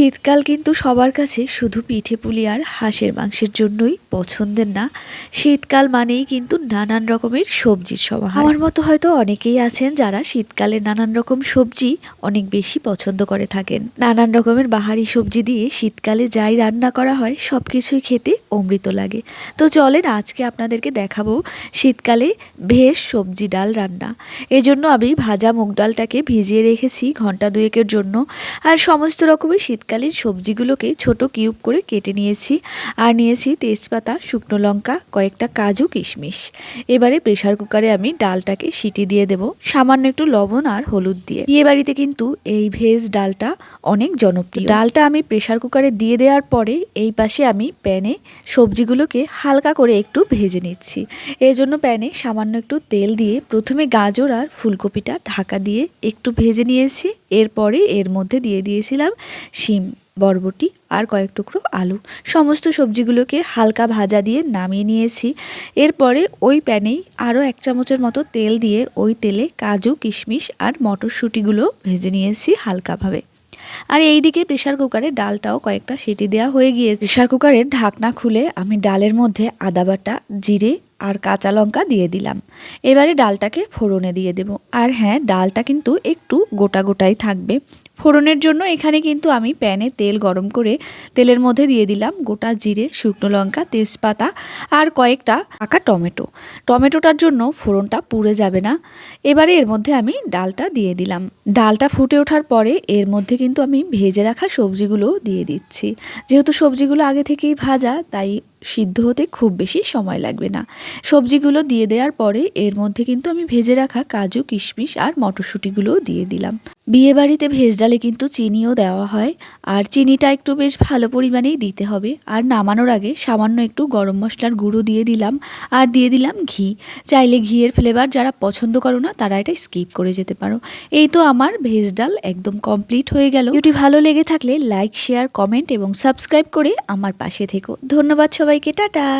শীতকাল কিন্তু সবার কাছে শুধু পিঠে পুলি আর হাঁসের মাংসের জন্যই পছন্দের না। শীতকাল মানেই কিন্তু নানান রকমের সবজির সমাহার। আমার মতো হয়তো অনেকেই আছেন যারা শীতকালে নানান রকম সবজি অনেক বেশি পছন্দ করে থাকেন। নানান রকমের বাহারি সবজি দিয়ে শীতকালে যাই রান্না করা হয় সব কিছুই খেতে অমৃত লাগে। তো চলেন আজকে আপনাদেরকে দেখাবো শীতকালে ভেজ সবজি ডাল রান্না। এজন্য আমি ভাজা মুগ ডালটাকে ভিজিয়ে রেখেছি ঘণ্টা দুয়েকের জন্য। আর সমস্ত রকমের শীতকালীন সবজিগুলোকে ছোট কিউব করে কেটে নিয়েছি। আর নিয়েছি তেজপাতা, শুকনো লঙ্কা, কয়েকটা কাজু, কিশমিশ। এবারে প্রেশার কুকারে আমি ডালটাকে সিটি দিয়ে দেব। সামান্য একটু লবণ আর হলুদ দিয়ে। বিয়ে বাড়িতে কিন্তু এই ভেজ ডালটা অনেক জনপ্রিয়। ডালটা আমি প্রেশার কুকারে দিয়ে দেওয়ার পরে এই পাশে আমি প্যানে সবজিগুলোকে হালকা করে একটু ভেজে নিচ্ছি। এই জন্য প্যানে সামান্য একটু তেল দিয়ে প্রথমে গাজর আর ফুলকপিটা ঢাকা দিয়ে একটু ভেজে নিয়েছি। এরপরে এর মধ্যে দিয়ে দিয়েছিলাম শিম, বরবটি আর কয়েক টুকরো আলু। সমস্ত সবজিগুলোকে হালকা ভাজা দিয়ে নামিয়ে নিয়েছি। এরপরে ওই প্যানেই আরও এক চামচের মতো তেল দিয়ে ওই তেলে কাজু, কিশমিশ আর মটরশুঁটিগুলো ভেজে নিয়েছি হালকাভাবে। আর এইদিকে প্রেশার কুকারে ডালটাও কয়েকটা সিটি দেওয়া হয়ে গিয়েছে। প্রেশার কুকারের ঢাকনা খুলে আমি ডালের মধ্যে আদা বাটা, জিরে আর কাঁচা লঙ্কা দিয়ে দিলাম। এবারে ডালটাকে ফোড়নে দিয়ে দেব। আর হ্যাঁ ডালটা কিন্তু একটু গোটা গোটাই থাকবে। ফোড়নের জন্য এখানে কিন্তু আমি প্যানে তেল গরম করে তেলের মধ্যে দিয়ে দিলাম গোটা জিরে, শুকনো লঙ্কা, তেজপাতা আর কয়েকটা আঁকা টমেটো। টমেটোটার জন্য ফোড়নটা পুড়ে যাবে না। এবারে এর মধ্যে আমি ডালটা দিয়ে দিলাম। ডালটা ফুটে ওঠার পরে এর মধ্যে কিন্তু আমি ভেজে রাখা সবজিগুলো দিয়ে দিচ্ছি। যেহেতু সবজিগুলো আগে থেকেই ভাজা, তাই সিদ্ধ হতে খুব বেশি সময় লাগবে না। সবজিগুলো দিয়ে দেওয়ার পরে এর মধ্যে কিন্তু আমি ভেজে রাখা কাজু, কিশমিশ আর মটরশুঁটিগুলোও দিয়ে দিলাম। বিয়ে বাড়িতে ভেজ ডালে কিন্তু চিনিও দেওয়া হয় আর চিনিটা একটু বেশ ভালো পরিমাণেই দিতে হবে। আর নামানোর আগে সামান্য একটু গরম মশলার গুঁড়ো দিয়ে দিলাম আর দিয়ে দিলাম ঘি। চাইলে ঘিয়ের ফ্লেভার যারা পছন্দ করো না, তারা এটা স্কিপ করে যেতে পারো। এই তো আমার ভেজ ডাল একদম কমপ্লিট হয়ে গেল। ভিডিওটি ভালো লেগে থাকলে লাইক শেয়ার কমেন্ট এবং সাবস্ক্রাইব করে আমার পাশে থেকো। ধন্যবাদ সবাইকে টাটা।